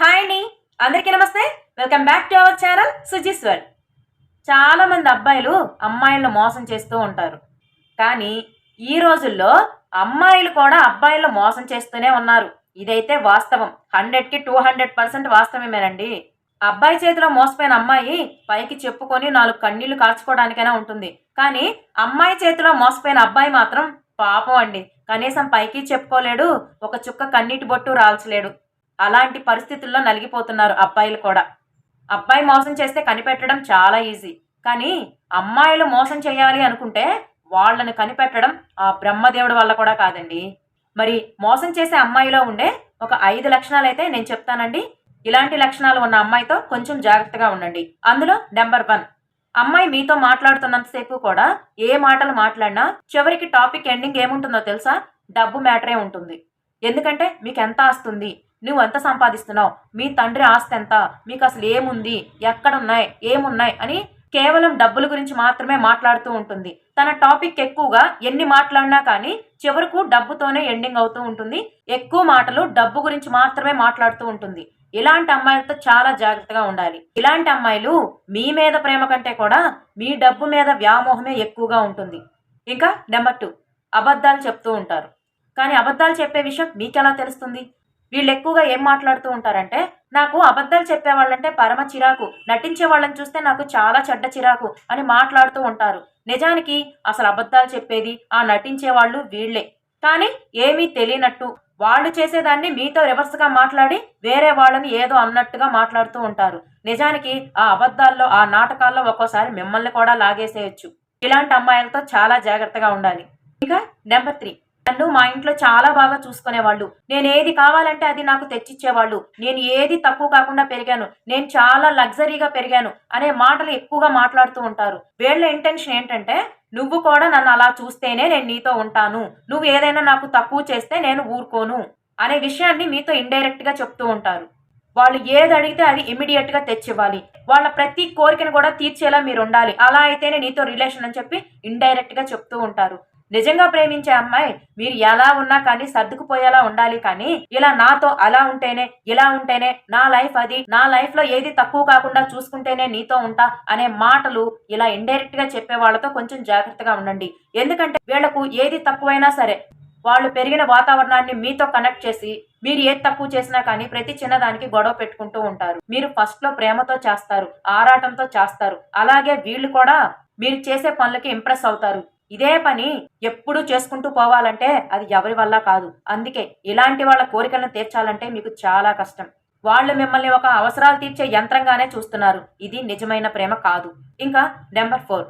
Hi అండి అందరికీ నమస్తే. Welcome back to our channel Suji's world చాలామంది అబ్బాయిలు అమ్మాయిలను మోసం చేస్తూ ఉంటారు. కానీ ఈ రోజుల్లో అమ్మాయిలు కూడా అబ్బాయిలను మోసం చేస్తూనే ఉన్నారు. ఇదైతే వాస్తవం. హండ్రెడ్కి టూ హండ్రెడ్ పర్సెంట్ వాస్తవమేనండి. అబ్బాయి చేతిలో మోసపోయిన అమ్మాయి పైకి చెప్పుకొని నాలుగు కన్నీళ్ళు కార్చుకోవడానికైనా ఉంటుంది. కానీ అమ్మాయి చేతిలో మోసపోయిన అబ్బాయి మాత్రం పాపం అండి. కనీసం పైకి చెప్పుకోలేడు ఒక చుక్క కన్నీటి బొట్టు రాల్చలేడు. అలాంటి పరిస్థితుల్లో నలిగిపోతున్నారు అబ్బాయిలు కూడా. అబ్బాయి మోసం చేస్తే కనిపెట్టడం చాలా ఈజీ. కానీ అమ్మాయిలు మోసం చేయాలి అనుకుంటే వాళ్ళని కనిపెట్టడం ఆ బ్రహ్మదేవుడి వల్ల కూడా కాదండి. మరి మోసం చేసే అమ్మాయిలో ఉండే ఒక ఐదు లక్షణాలు అయితే నేను చెప్తానండి. ఇలాంటి లక్షణాలు ఉన్న అమ్మాయితో కొంచెం జాగ్రత్తగా ఉండండి. అందులో నెంబర్ వన్ అమ్మాయి మీతో మాట్లాడుతున్నంతసేపు కూడా ఏ మాటలు మాట్లాడినా చివరికి టాపిక్ ఎండింగ్ ఏముంటుందో తెలుసా? డబ్బు మ్యాటరే ఉంటుంది. ఎందుకంటే మీకు ఎంత ఆస్తుంది? నువ్వు ఎంత సంపాదిస్తున్నావు? మీ తండ్రి ఆస్తి ఎంత? మీకు అసలు ఏముంది? ఎక్కడున్నాయి? ఏమున్నాయి? అని కేవలం డబ్బుల గురించి మాత్రమే మాట్లాడుతూ ఉంటుంది. తన టాపిక్ ఎక్కువగా ఎన్ని మాట్లాడినా కానీ చివరకు డబ్బుతోనే ఎండింగ్ అవుతూ ఉంటుంది. ఎక్కువ మాటలు డబ్బు గురించి మాత్రమే మాట్లాడుతూ ఉంటుంది. ఇలాంటి అమ్మాయిలతో చాలా జాగ్రత్తగా ఉండాలి. ఇలాంటి అమ్మాయిలు మీ మీద ప్రేమ కంటే కూడా మీ డబ్బు మీద వ్యామోహమే ఎక్కువగా ఉంటుంది. ఇంకా నెంబర్ టూ అబద్ధాలు చెప్తూ ఉంటారు. కానీ అబద్ధాలు చెప్పే విషయం మీకెలా తెలుస్తుంది? వీళ్ళు ఎక్కువగా ఏం మాట్లాడుతూ ఉంటారంటే నాకు అబద్ధాలు చెప్పే వాళ్ళంటే పరమ చిరాకు. నటించే వాళ్ళని చూస్తే నాకు చాలా చెడ్డ చిరాకు అని మాట్లాడుతూ ఉంటారు. నిజానికి అసలు అబద్ధాలు చెప్పేది ఆ నటించే వాళ్ళు వీళ్ళే. కానీ ఏమీ తెలియనట్టు వాళ్ళు చేసేదాన్ని మీతో రివర్స్గా మాట్లాడి వేరే వాళ్ళని ఏదో అన్నట్టుగా మాట్లాడుతూ ఉంటారు. నిజానికి ఆ అబద్ధాల్లో ఆ నాటకాల్లో ఒక్కోసారి మిమ్మల్ని కూడా లాగేసేయచ్చు. ఇలాంటి అమ్మాయిలతో చాలా జాగ్రత్తగా ఉండాలి. ఇంకా నెంబర్ త్రీ. నన్ను మా ఇంట్లో చాలా బాగా చూసుకునేవాళ్ళు. నేను ఏది కావాలంటే అది నాకు తెచ్చిచ్చేవాళ్ళు. నేను ఏది తక్కువ కాకుండా పెరిగాను. నేను చాలా లగ్జరీగా పెరిగాను అనే మాటలు ఎక్కువగా మాట్లాడుతూ ఉంటారు. వీళ్ళ ఇంటెన్షన్ ఏంటంటే నువ్వు కూడా నన్ను అలా చూస్తేనే నేను నీతో ఉంటాను. నువ్వు ఏదైనా నాకు తక్కువ చేస్తే నేను ఊరుకోను అనే విషయాన్ని మీతో ఇండైరెక్ట్గా చెప్తూ ఉంటారు. వాళ్ళు ఏది అడిగితే అది ఇమీడియట్గా తెచ్చివ్వాలి. వాళ్ళ ప్రతి కోరికను కూడా తీర్చేలా మీరు ఉండాలి. అలా అయితేనే నీతో రిలేషన్ అని చెప్పి ఇండైరెక్ట్గా చెప్తూ ఉంటారు. నిజంగా ప్రేమించే అమ్మాయి మీరు ఎలా ఉన్నా కానీ సర్దుకుపోయేలా ఉండాలి కానీ ఇలా నాతో అలా ఉంటేనే ఇలా ఉంటేనే నా లైఫ్ అది నా లైఫ్లో ఏది తక్కువ కాకుండా చూసుకుంటేనే నీతో ఉంటా అనే మాటలు ఇలా ఇండైరెక్ట్గా చెప్పే వాళ్ళతో కొంచెం జాగ్రత్తగా ఉండండి. ఎందుకంటే వీళ్ళకు ఏది తక్కువైనా సరే వాళ్ళు పెరిగిన వాతావరణాన్ని మీతో కనెక్ట్ చేసి మీరు ఏది తక్కువ చేసినా కానీ ప్రతి చిన్నదానికి గొడవ పెట్టుకుంటూ ఉంటారు. మీరు ఫస్ట్లో ప్రేమతో చేస్తారు ఆరాటంతో చేస్తారు. అలాగే వీళ్ళు కూడా మీరు చేసే పనులకి ఇంప్రెస్ అవుతారు. ఇదే పని ఎప్పుడూ చేసుకుంటూ పోవాలంటే అది ఎవరి వల్ల కాదు. అందుకే ఇలాంటి వాళ్ళ కోరికలను తీర్చాలంటే మీకు చాలా కష్టం. వాళ్ళు మిమ్మల్ని ఒక అవసరాలు తీర్చే యంత్రంగానే చూస్తున్నారు. ఇది నిజమైన ప్రేమ కాదు. ఇంకా నెంబర్ ఫోర్.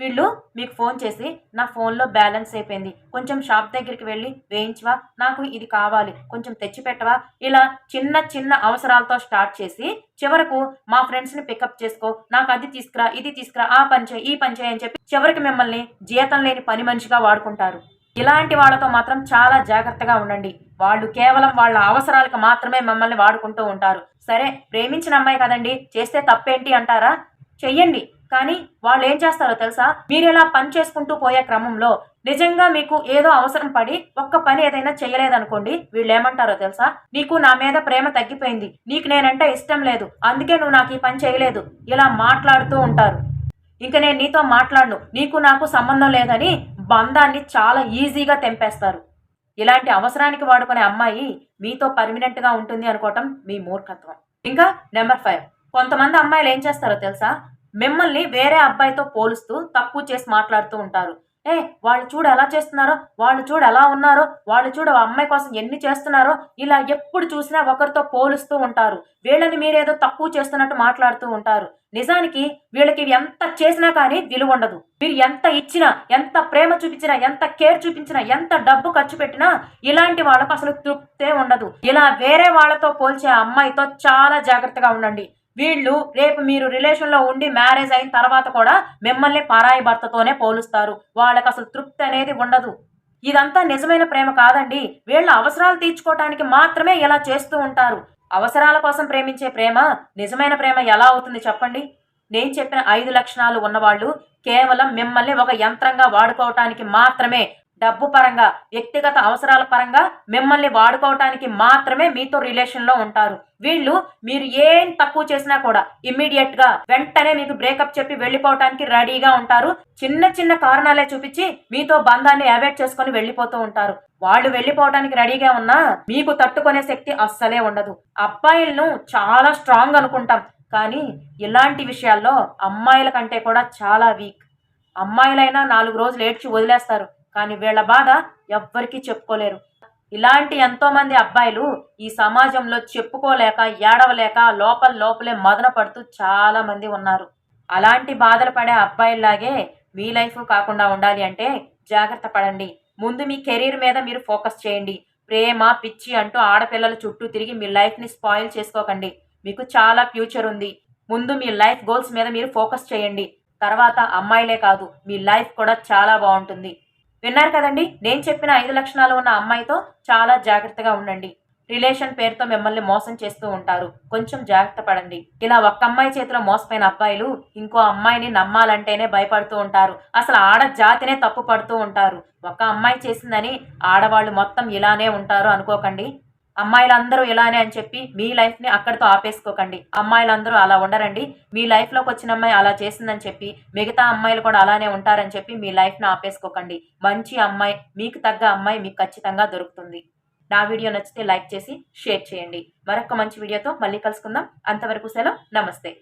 వీళ్ళు మీకు ఫోన్ చేసి నా ఫోన్లో బ్యాలెన్స్ అయిపోయింది. కొంచెం షాప్ దగ్గరికి వెళ్ళి వేయించవా? నాకు ఇది కావాలి. కొంచెం తెచ్చిపెట్టవా? ఇలా చిన్న చిన్న అవసరాలతో స్టార్ట్ చేసి చివరకు మా ఫ్రెండ్స్ని పికప్ చేసుకో. నాకు అది తీసుకురా ఇది తీసుకురా ఆ పని చేయి ఈ పని చేయి అని చెప్పి చివరికి మిమ్మల్ని జీతం లేని పని మనిషిగా వాడుకుంటారు. ఇలాంటి వాళ్ళతో మాత్రం చాలా జాగ్రత్తగా ఉండండి. వాళ్ళు కేవలం వాళ్ళ అవసరాలకు మాత్రమే మిమ్మల్ని వాడుకుంటూ ఉంటారు. సరే ప్రేమించిన అమ్మాయి కదండి చేస్తే తప్పేంటి అంటారా? చెయ్యండి. కానీ వాళ్ళు ఏం చేస్తారో తెలుసా? మీరు ఇలా పని చేసుకుంటూ పోయే క్రమంలో నిజంగా మీకు ఏదో అవసరం పడి ఒక్క పని ఏదైనా చేయలేదనుకోండి వీళ్ళు ఏమంటారో తెలుసా? నీకు నా మీద ప్రేమ తగ్గిపోయింది. నీకు నేనంటే ఇష్టం లేదు. అందుకే నువ్వు నాకు ఈ పని చేయలేదు. ఇలా మాట్లాడుతూ ఉంటారు. ఇంక నేను నీతో మాట్లాడను. నీకు నాకు సంబంధం లేదని బంధాన్ని చాలా ఈజీగా తెంపేస్తారు. ఇలాంటి అవసరానికి వాడుకునే అమ్మాయి మీతో పర్మినెంట్గా ఉంటుంది అనుకోవటం మీ మూర్ఖత్వం. ఇంకా నెంబర్ ఫైవ్. కొంతమంది అమ్మాయిలు ఏం చేస్తారో తెలుసా? మిమ్మల్ని వేరే అబ్బాయితో పోలుస్తూ తక్కువ చేసి మాట్లాడుతూ ఉంటారు. ఏ వాళ్ళు చూడు ఎలా చేస్తున్నారో వాళ్ళు చూడు ఎలా ఉన్నారో వాళ్ళు చూడు ఆ అమ్మాయి కోసం ఎన్ని చేస్తున్నారో ఇలా ఎప్పుడు చూసినా ఒకరితో పోలుస్తూ ఉంటారు. వీళ్ళని మీరేదో తక్కువ చేస్తున్నట్టు మాట్లాడుతూ ఉంటారు. నిజానికి వీళ్ళకి ఎంత చేసినా కానీ విలువ ఉండదు. మీరు ఎంత ఇచ్చినా ఎంత ప్రేమ చూపించినా ఎంత కేర్ చూపించినా ఎంత డబ్బు ఖర్చు పెట్టినా ఇలాంటి వాళ్ళకు అసలు తృప్తే ఉండదు. ఇలా వేరే వాళ్ళతో పోల్చే అమ్మాయితో చాలా జాగ్రత్తగా ఉండండి. వీళ్ళు రేపు మీరు రిలేషన్లో ఉండి మ్యారేజ్ అయిన తర్వాత కూడా మిమ్మల్ని పరాయి భర్తతోనే పోలుస్తారు. వాళ్ళకి అసలు తృప్తి అనేది ఉండదు. ఇదంతా నిజమైన ప్రేమ కాదండి. వీళ్ళ అవసరాలు తీర్చుకోవటానికి మాత్రమే ఇలా చేస్తూ ఉంటారు. అవసరాల కోసం ప్రేమించే ప్రేమ నిజమైన ప్రేమ ఎలా అవుతుంది చెప్పండి? నేను చెప్పిన ఐదు లక్షణాలు ఉన్నవాళ్ళు కేవలం మిమ్మల్ని ఒక యంత్రంగా వాడుకోవటానికి మాత్రమే డబ్బు పరంగా వ్యక్తిగత అవసరాల పరంగా మిమ్మల్ని వాడుకోవటానికి మాత్రమే మీతో రిలేషన్లో ఉంటారు. వీళ్ళు మీరు ఏం తక్కువ చేసినా కూడా ఇమ్మీడియట్గా వెంటనే మీకు బ్రేకప్ చెప్పి వెళ్ళిపోవటానికి రెడీగా ఉంటారు. చిన్న చిన్న కారణాలే చూపించి మీతో బంధాన్ని అవాయిడ్ చేసుకొని వెళ్ళిపోతూ ఉంటారు. వాళ్ళు వెళ్ళిపోవటానికి రెడీగా ఉన్నా మీకు తట్టుకునే శక్తి అస్సలే ఉండదు. అబ్బాయిలను చాలా స్ట్రాంగ్ అనుకుంటాం. కానీ ఇలాంటి విషయాల్లో అమ్మాయిల కంటే కూడా చాలా వీక్. అమ్మాయిలైనా నాలుగు రోజులు ఏడ్చి వదిలేస్తారు. కానీ వీళ్ళ బాధ ఎవ్వరికీ చెప్పుకోలేరు. ఇలాంటి ఎంతోమంది అబ్బాయిలు ఈ సమాజంలో చెప్పుకోలేక ఏడవలేక లోపల లోపలే మదన పడుతూ చాలామంది ఉన్నారు. అలాంటి బాధలు పడే అబ్బాయిల్లాగే మీ లైఫ్ కాకుండా ఉండాలి అంటే జాగ్రత్త పడండి. ముందు మీ కెరీర్ మీద మీరు ఫోకస్ చేయండి. ప్రేమ పిచ్చి అంటూ ఆడపిల్లల చుట్టూ తిరిగి మీ లైఫ్ని స్పాయిల్ చేసుకోకండి. మీకు చాలా ఫ్యూచర్ ఉంది. ముందు మీ లైఫ్ గోల్స్ మీద మీరు ఫోకస్ చేయండి. తర్వాత అమ్మాయిలే కాదు మీ లైఫ్ కూడా చాలా బాగుంటుంది. విన్నారు కదండి? నేను చెప్పిన ఐదు లక్షణాలు ఉన్న అమ్మాయితో చాలా జాగ్రత్తగా ఉండండి. రిలేషన్ పేరుతో మిమ్మల్ని మోసం చేస్తూ ఉంటారు. కొంచెం జాగ్రత్త పడండి. ఇలా ఒక్క అమ్మాయి చేతిలో మోసపోయిన అబ్బాయిలు ఇంకో అమ్మాయిని నమ్మాలంటేనే భయపడుతూ ఉంటారు. అసలు ఆడ జాతినే తప్పు పడుతూ ఉంటారు. ఒక అమ్మాయి చేసిందని ఆడవాళ్ళు మొత్తం ఇలానే ఉంటారు అనుకోకండి. అమ్మాయిలందరూ ఇలానే అని చెప్పి మీ లైఫ్ని అక్కడితో ఆపేసుకోకండి. అమ్మాయిలందరూ అలా ఉండరండి. మీ లైఫ్లోకి వచ్చిన అమ్మాయి అలా చేసిందని చెప్పి మిగతా అమ్మాయిలు కూడా అలానే ఉంటారని చెప్పి మీ లైఫ్ని ఆపేసుకోకండి. మంచి అమ్మాయి మీకు తగ్గ అమ్మాయి మీకు ఖచ్చితంగా దొరుకుతుంది. నా వీడియో నచ్చితే లైక్ చేసి షేర్ చేయండి. మరొక మంచి వీడియోతో మళ్ళీ కలుసుకుందాం. అంతవరకు సెలవు. నమస్తే.